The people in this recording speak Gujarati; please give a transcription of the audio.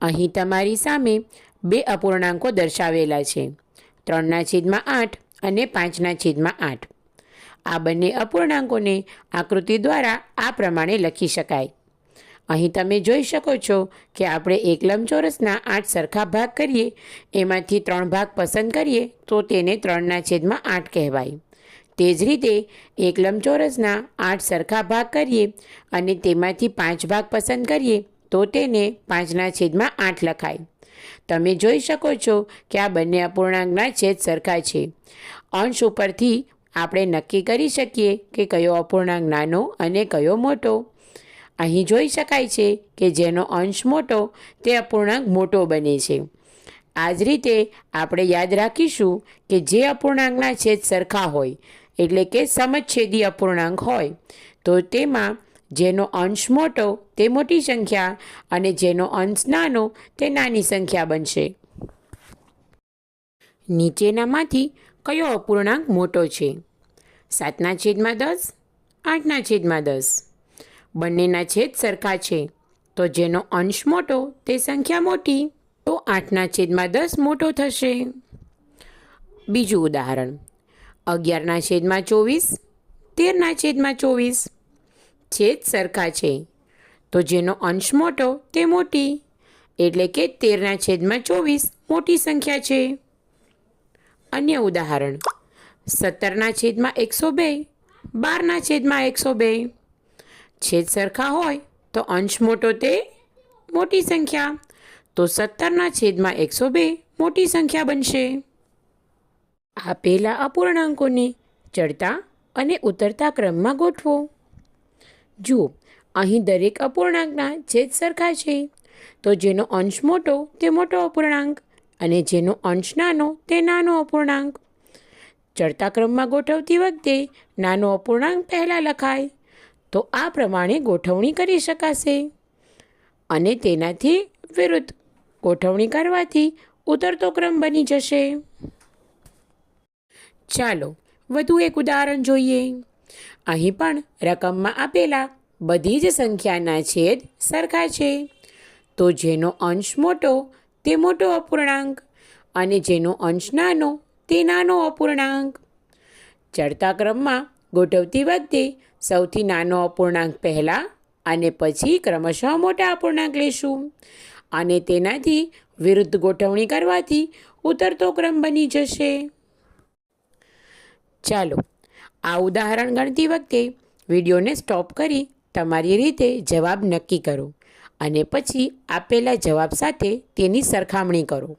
અહીં તમારી સામે બે અપૂર્ણાંકો દર્શાવેલા છે. ત્રણના છેદમાં આઠ અને પાંચના છેદમાં આઠ. આ બંને અપૂર્ણાંકોને આકૃતિ દ્વારા આ પ્રમાણે લખી શકાય. અહીં તમે જોઈ શકો છો કે આપણે એક લંબચોરસના આઠ સરખા ભાગ કરીએ, એમાંથી ત્રણ ભાગ પસંદ કરીએ તો તેને ત્રણના છેદમાં આઠ કહેવાય. તે જ રીતે એક લંબચોરસના આઠ સરખા ભાગ કરીએ અને તેમાંથી પાંચ ભાગ પસંદ કરીએ તો તેને પાંચના છેદમાં આઠ લખાય. તમે જોઈ શકો છો કે આ બંને અપૂર્ણાંકના છેદ સરખા છે. અંશ ઉપરથી આપણે નક્કી કરી શકીએ કે કયો અપૂર્ણાંક નાનો અને કયો મોટો. અહીં જોઈ શકાય છે કે જેનો અંશ મોટો તે અપૂર્ણાંક મોટો બને છે. આ જ રીતે આપણે યાદ રાખીશું કે જે અપૂર્ણાંકના છેદ સરખા હોય, એટલે કે સમછેદી અપૂર્ણાંક હોય, તો તેમાં જેનો અંશ મોટો તે મોટી સંખ્યા અને જેનો અંશ નાનો તે નાની સંખ્યા બનશે. નીચેનામાંથી કયો અપૂર્ણાંક મોટો છે? સાતના છેદમાં દસ, આઠના છેદમાં દસ. બંનેના છેદ સરખા છે. તો જેનો અંશ મોટો તે સંખ્યા મોટી, તો આઠના છેદમાં દસ મોટો થશે. બીજું ઉદાહરણ. અગિયારના છેદમાં ચોવીસ, તેરના છેદમાં ચોવીસ. છેદ સરખા છે. તો જેનો અંશ મોટો તે મોટી. એટલે કે તેરના છેદમાં ચોવીસ મોટી સંખ્યા છે. અન્ય ઉદાહરણ. સત્તરના છેદમાં એકસો બે, બારના છેદમાં એકસો બે. છેદ સરખા હોય તો અંશ મોટો તે મોટી સંખ્યા. તો સત્તરના છેદમાં એકસો બે મોટી સંખ્યા બનશે. આપેલા અપૂર્ણાંકોને ચડતા અને ઉતરતા ક્રમમાં ગોઠવો. જુઓ, અહીં દરેક અપૂર્ણાંકના છેદ સરખા છે. તો જેનો અંશ મોટો, તે મોટો અપૂર્ણાંક અને જેનો અંશ નાનો, તે નાનો અપૂર્ણાંક. ચડતા ક્રમમાં ગોઠવતી વખતે નાનો અપૂર્ણાંક પહેલાં લખાય. તો આ પ્રમાણે ગોઠવણી કરી શકાશે. અને તેનાથી વિરુદ્ધ ગોઠવણી કરવાથી ઉતરતો ક્રમ બની જશે. ચાલો, વધુ એક ઉદાહરણ જોઈએ. અહીં પણ રકમમાં આપેલા બધી જ સંખ્યાના છેદ સરખા છે. તો જેનો અંશ મોટો તે મોટો અપૂર્ણાંક અને જેનો અંશ નાનો તે નાનો અપૂર્ણાંક. ચડતા ક્રમમાં ગોઠવતી વખતે સૌથી નાનો અપૂર્ણાંક પહેલાં અને પછી ક્રમશઃ મોટા અપૂર્ણાંક લેશું. અને તેનાથી વિરુદ્ધ ગોઠવણી કરવાથી ઉતરતો ક્રમ બની જશે. ચાલો આ ઉદાહરણ ગણતી વખતે વિડીયોને સ્ટોપ કરી તમારી રીતે જવાબ નક્કી કરો અને પછી આપેલા જવાબ સાથે તેની સરખામણી કરો.